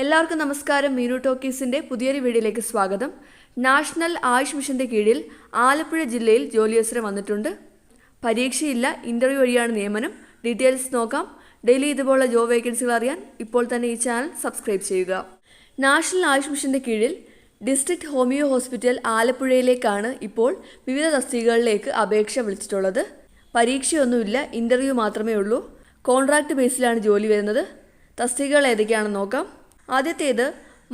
എല്ലാവർക്കും നമസ്കാരം. മീനു ടോക്കീസിന്റെ പുതിയൊരു വീഡിയോയിലേക്ക് സ്വാഗതം. നാഷണൽ ആയുഷ് മിഷന്റെ കീഴിൽ ആലപ്പുഴ ജില്ലയിൽ ജോലിയവസരം വന്നിട്ടുണ്ട്. പരീക്ഷയില്ല ഇന്റർവ്യൂ വഴിയാണ് നിയമനം. ഡീറ്റെയിൽസ് നോക്കാം. ഡെയിലി ഇതുപോലുള്ള ജോബ് വേക്കൻസികൾ അറിയാൻ ഇപ്പോൾ തന്നെ ഈ ചാനൽ സബ്സ്ക്രൈബ് ചെയ്യുക. നാഷണൽ ആയുഷ് മിഷന്റെ കീഴിൽ ഡിസ്ട്രിക്ട് ഹോമിയോ ഹോസ്പിറ്റൽ ആലപ്പുഴയിലേക്കാണ് ഇപ്പോൾ വിവിധ തസ്തികകളിലേക്ക് അപേക്ഷ വിളിച്ചിട്ടുള്ളത്. പരീക്ഷയൊന്നുമില്ല ഇന്റർവ്യൂ മാത്രമേ ഉള്ളൂ. കോൺട്രാക്ട് ബേസിലാണ് ജോലി വരുന്നത്. തസ്തികകൾ ഏതൊക്കെയാണെന്ന് നോക്കാം. ആദ്യത്തേത്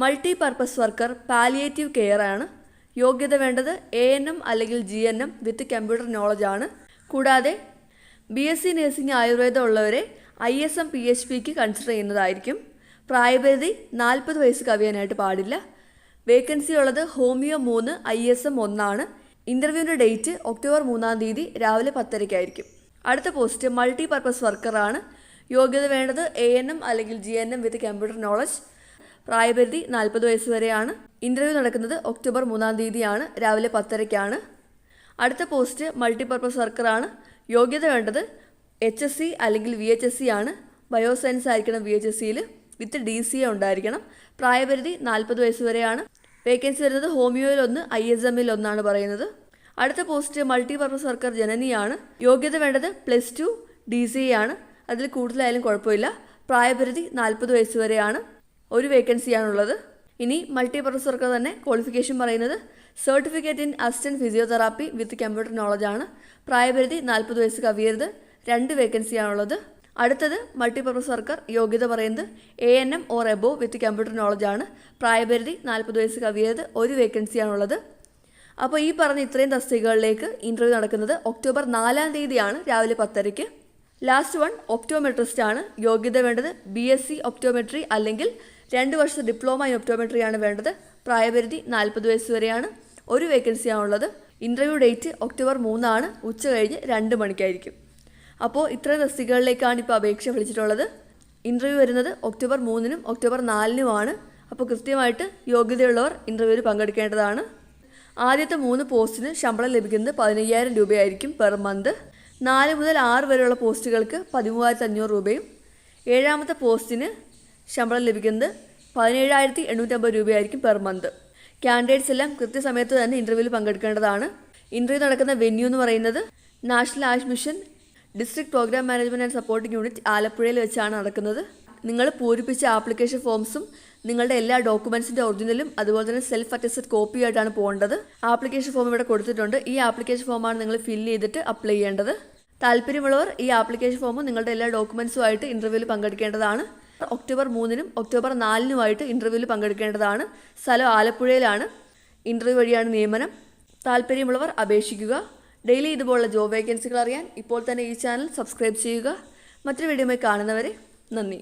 multi purpose worker palliative care ആണ്. യോഗ്യത വേണ്ടത് എ എൻ എം അല്ലെങ്കിൽ G N M with computer knowledge ആണ്. കൂടാതെ ബി എസ് സി നഴ്സിംഗ് ആയുർവേദം ഉള്ളവരെ I S M P H pick consider ചെയ്യുന്നതായിരിക്കും. പ്രായപരിധി നാൽപ്പത് വയസ്സ് കവിയാനായിട്ട് പാടില്ല. വേക്കൻസി ഉള്ളത് ഹോമിയോ മൂന്ന് ഐ എസ് എം ഒന്നാണ്. ഇന്റർവ്യൂവിന്റെ ഡേറ്റ് ഒക്ടോബർ മൂന്നാം തീയതി രാവിലെ പത്തരയ്ക്കായിരിക്കും. അടുത്ത പോസ്റ്റ് മൾട്ടി പർപ്പസ് വർക്കറാണ് യോഗ്യത വേണ്ടത് എ എൻ എം അല്ലെങ്കിൽ G N M with computer knowledge പ്രായപരിധി നാൽപ്പത് വയസ്സ് വരെയാണ്. ഇന്റർവ്യൂ നടക്കുന്നത് ഒക്ടോബർ മൂന്നാം തീയതിയാണ്. രാവിലെ പത്തരയ്ക്കാണ്. അടുത്ത പോസ്റ്റ് മൾട്ടിപർപ്പസ് വർക്കറാണ് യോഗ്യത വേണ്ടത് എച്ച് എസ് സി അല്ലെങ്കിൽ വി എച്ച് എസ് സി ആണ്. ബയോസയൻസ് ആയിരിക്കണം വി എച്ച് എസ് സിയിൽ വിത്ത് ഡി സി എ ഉണ്ടായിരിക്കണം. പ്രായപരിധി നാൽപ്പത് വയസ്സ് വരെയാണ്. വേക്കൻസി വരുന്നത് ഹോമിയോയിൽ ഒന്ന് ഐ എസ് എമ്മിൽ ഒന്നാണ് പറയുന്നത്. അടുത്ത പോസ്റ്റ് മൾട്ടിപർപ്പസ് വർക്കർ ജനനിയാണ് യോഗ്യത വേണ്ടത് plus two D C A ആണ്. അതിൽ കൂടുതലായാലും കുഴപ്പമില്ല. പ്രായപരിധി നാൽപ്പത് വയസ്സ് വരെയാണ്. ഒരു വേക്കൻസിയാണുള്ളത് ഇനി മൾട്ടി പ്രൊഫസർക്ക് തന്നെ ക്വാളിഫിക്കേഷൻ പറയുന്നത്. Certificate in assistant physiotherapy with computer knowledge ആണ്. പ്രായപരിധി നാൽപ്പത് വയസ്സ് കവിയരുത്. രണ്ട് വേക്കൻസിയാണുള്ളത് അടുത്തത് മൾട്ടിപർപ്പസ് വർക്കർ യോഗ്യത പറയുന്നത്. A N M or above with computer knowledge ആണ്. പ്രായപരിധി നാൽപ്പത് വയസ്സ് കവിയരുത്. ഒരു വേക്കൻസിയാണുള്ളത് അപ്പോൾ ഈ പറഞ്ഞ ഇത്രയും തസ്തികകളിലേക്ക് ഇന്റർവ്യൂ നടക്കുന്നത് ഒക്ടോബർ നാലാം തീയതിയാണ് രാവിലെ പത്തരയ്ക്ക്. ലാസ്റ്റ് വൺ ഒപ്റ്റോമെട്രിസ്റ്റ് ആണ്. യോഗ്യത വേണ്ടത് ബി എസ് സി ഒപ്റ്റോമെട്രി അല്ലെങ്കിൽ രണ്ട് വർഷത്തെ ഡിപ്ലോമ ഇൻ ഒപ്റ്റോമെട്രി ആണ് വേണ്ടത്. പ്രായപരിധി നാൽപ്പത് വയസ്സ് വരെയാണ്. ഒരു വേക്കൻസിയാണുള്ളത് ഇന്റർവ്യൂ ഡേറ്റ് ഒക്ടോബർ മൂന്നാണ്. ഉച്ച കഴിഞ്ഞ് രണ്ട് മണിക്കായിരിക്കും. അപ്പോൾ ഇത്രയും തസ്തികകളിലേക്കാണ് ഇപ്പോൾ അപേക്ഷ വിളിച്ചിട്ടുള്ളത്. ഇന്റർവ്യൂ വരുന്നത് ഒക്ടോബർ മൂന്നിനും ഒക്ടോബർ നാലിനുമാണ്. അപ്പോൾ കൃത്യമായിട്ട് യോഗ്യതയുള്ളവർ ഇന്റർവ്യൂവിൽ പങ്കെടുക്കേണ്ടതാണ്. ആദ്യത്തെ മൂന്ന് പോസ്റ്റിന് ശമ്പളം ലഭിക്കുന്നത് പതിനയ്യായിരം രൂപയായിരിക്കും പെർ മന്ത്. നാല് മുതൽ ആറ് വരെയുള്ള പോസ്റ്റുകൾക്ക് പതിമൂവായിരത്തി അഞ്ഞൂറ് രൂപയും. ഏഴാമത്തെ പോസ്റ്റിന് ശമ്പളം ലഭിക്കുന്നത് പതിനേഴായിരത്തി എണ്ണൂറ്റമ്പത് രൂപയായിരിക്കും പെർ മന്ത്. കാൻഡിഡേറ്റ്സ് എല്ലാം കൃത്യസമയത്ത് തന്നെ ഇന്റർവ്യൂവിൽ പങ്കെടുക്കേണ്ടതാണ്. ഇന്റർവ്യൂ നടക്കുന്ന വെന്യൂ എന്ന് പറയുന്നത് national AYUSH mission district programme management and supporting unit ആലപ്പുഴയിൽ വെച്ചാണ് നടക്കുന്നത്. നിങ്ങൾ പൂരിപ്പിച്ച ആപ്ലിക്കേഷൻ ഫോംസും നിങ്ങളുടെ എല്ലാ ഡോക്യുമെൻസിന്റെ ഒറിജിനലും അതുപോലെ തന്നെ സെൽഫ് അറ്റസ്റ്റഡ് കോപ്പി ആയിട്ടാണ് പോകേണ്ടത്. ആപ്ലിക്കേഷൻ ഫോം ഇവിടെ കൊടുത്തിട്ടുണ്ട്. ഈ ആപ്ലിക്കേഷൻ ഫോമാണ് നിങ്ങൾ ഫില്ല് ചെയ്തിട്ട് അപ്ലൈ ചെയ്യേണ്ടത്. താല്പര്യമുള്ളവർ ഈ ആപ്ലിക്കേഷൻ ഫോമും നിങ്ങളുടെ എല്ലാ ഡോക്യുമെൻസുമായിട്ട് ഇന്റർവ്യൂവിൽ പങ്കെടുക്കേണ്ടതാണ്. ഒക്ടോബർ മൂന്നിനും ഒക്ടോബർ നാലിനുമായിട്ട് ഇന്റർവ്യൂവിൽ പങ്കെടുക്കേണ്ടതാണ്. സ്ഥലം ആലപ്പുഴയിലാണ്. ഇന്റർവ്യൂ വഴിയാണ് നിയമനം. താല്പര്യമുള്ളവർ അപേക്ഷിക്കുക. ഡെയിലി ഇതുപോലുള്ള ജോബ് വേക്കൻസികൾ അറിയാൻ ഇപ്പോൾ തന്നെ ഈ ചാനൽ സബ്സ്ക്രൈബ് ചെയ്യുക. മറ്റൊരു വീഡിയോയുമായി കാണുന്നവരെ നന്ദി.